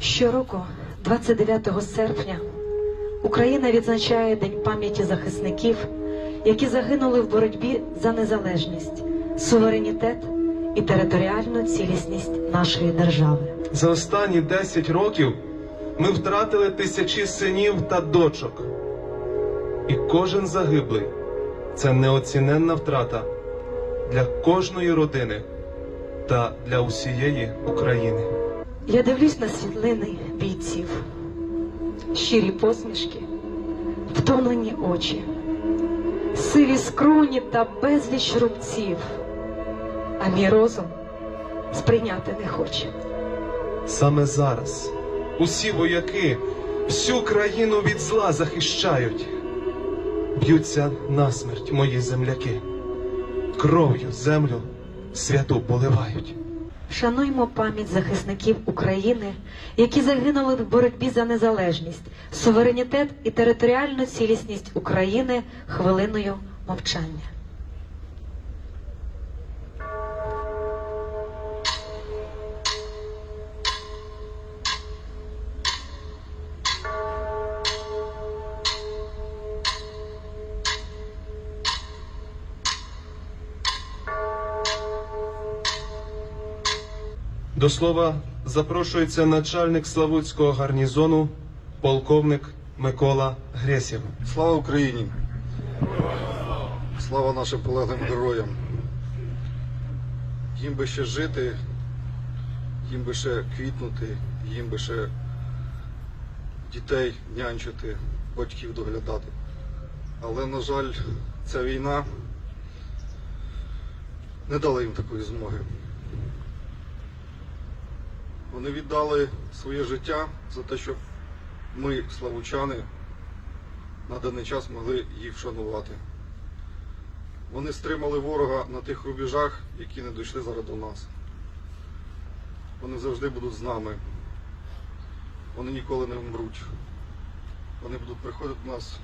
Щороку, 29 серпня, Україна відзначає День пам'яті захисників, які загинули в боротьбі за незалежність, суверенітет і територіальну цілісність нашої держави. За останні 10 років ми втратили тисячі синів та дочок. І кожен загиблий це неоціненна втрата для кожної родини та для усієї України. Я дивлюсь на світлини бійців, щирі посмішки, втомлені очі, сиві скроні та безліч рубців, а мій розум сприйняти не хоче. Саме зараз усі вояки всю країну від зла захищають. Б'ються насмерть мої земляки, кров'ю землю святу поливають. Шануймо пам'ять захисників України, які загинули в боротьбі за незалежність, суверенітет і територіальну цілісність України хвилиною мовчання. До слова запрошується начальник Славутського гарнізону, полковник Микола Гресів. Слава Україні! Слава нашим полеглим героям! Їм би ще жити, їм би ще квітнути, їм би ще дітей нянчити, батьків доглядати. Але, на жаль, ця війна не дала їм такої змоги. Вони віддали своє життя за те, щоб ми, славучани, на даний час могли їх вшанувати. Вони стримали ворога на тих рубежах, які не дійшли зараз до нас. Вони завжди будуть з нами. Вони ніколи не вмруть. Вони будуть приходити до нас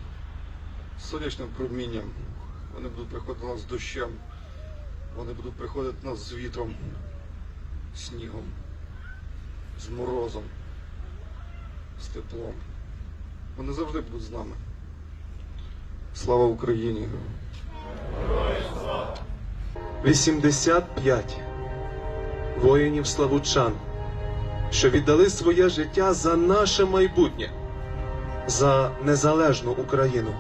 з сонячним промінням. Вони будуть приходити до нас з дощем. Вони будуть приходити до нас з вітром, снігом, з морозом, з теплом. Вони завжди будуть з нами. Слава Україні! 85 воїнів славучан, що віддали своє життя за наше майбутнє, за незалежну Україну.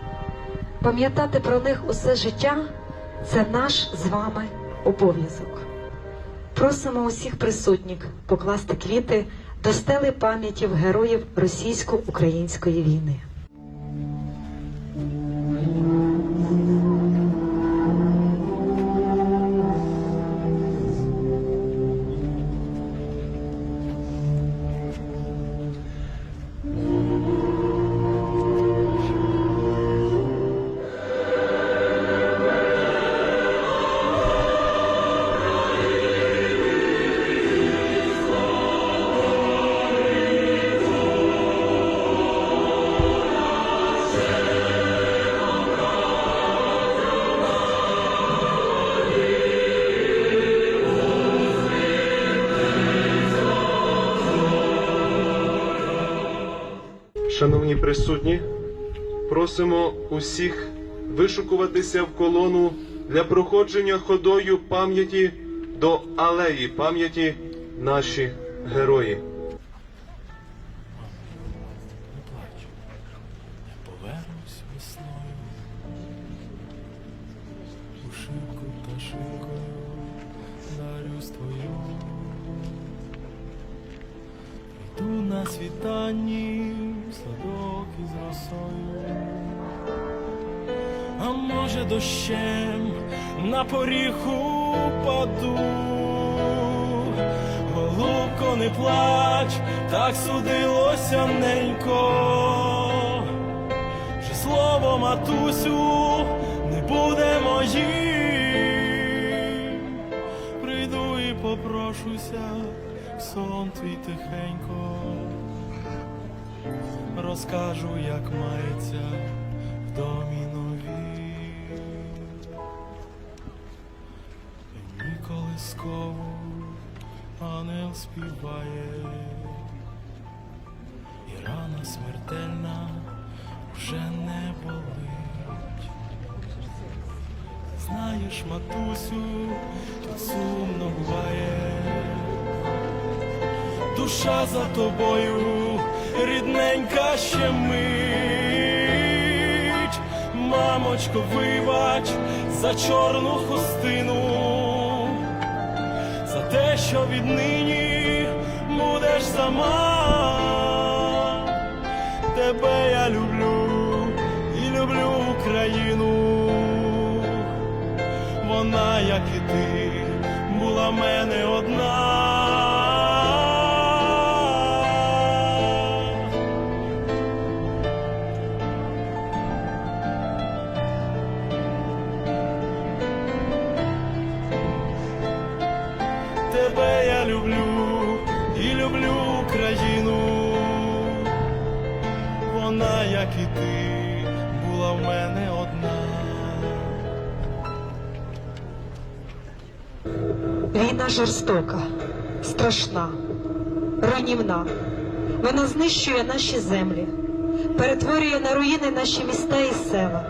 Пам'ятати про них усе життя це наш з вами обов'язок. Просимо усіх присутніх покласти квіти до стели пам'яті героїв російсько-української війни. Шановні присутні, просимо усіх вишукуватися в колону для проходження ходою пам'яті до алеї пам'яті наші герої. Йду на світанні садок із росою, а може дощем на поріг упаду. Голубко, не плач, так судилося ненько, що слово матусю не буде моїм. Прийду і попрошуся, сон твій тихенько, розкажу, як мається в домі нові, і ніколи скову ангел співає, і рана смертельна вже не болить. Знаєш, матусю, тут сумно буває. Душа за тобою, рідненька ще мить. Мамочко, вибач за чорну хустину, за те, що віднині будеш сама. Тебе я люблю і люблю Україну. Вона, як і ти, була мене одна. Україну. Вона, як і ти, була в мене одна. Війна жорстока, страшна, руйнівна. Вона знищує наші землі, перетворює на руїни наші міста і села.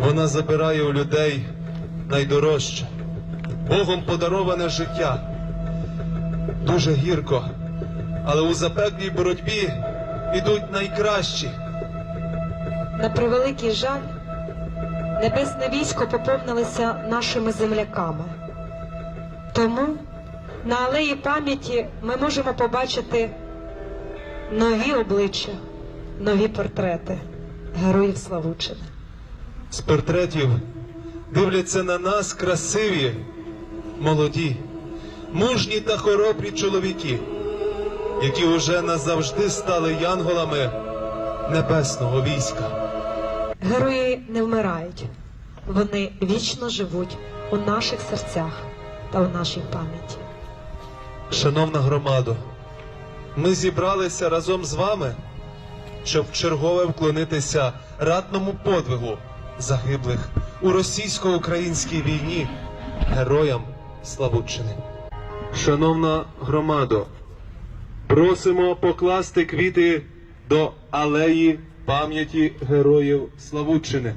Вона забирає у людей найдорожче, Богом подароване життя. Дуже гірко, але у запеклій боротьбі ідуть найкращі. На превеликий жаль, небесне військо поповнилося нашими земляками. Тому на алеї пам'яті ми можемо побачити нові обличчя, нові портрети героїв Славучини. З портретів дивляться на нас красиві, молоді, мужні та хоробрі чоловіки, які уже назавжди стали янголами небесного війська. Герої не вмирають, вони вічно живуть у наших серцях та у нашій пам'яті. Шановна громадо, ми зібралися разом з вами, щоб чергове вклонитися ратному подвигу загиблих у російсько-українській війні героям Славутчини. Шановна громадо, просимо покласти квіти до алеї пам'яті героїв Славутчини.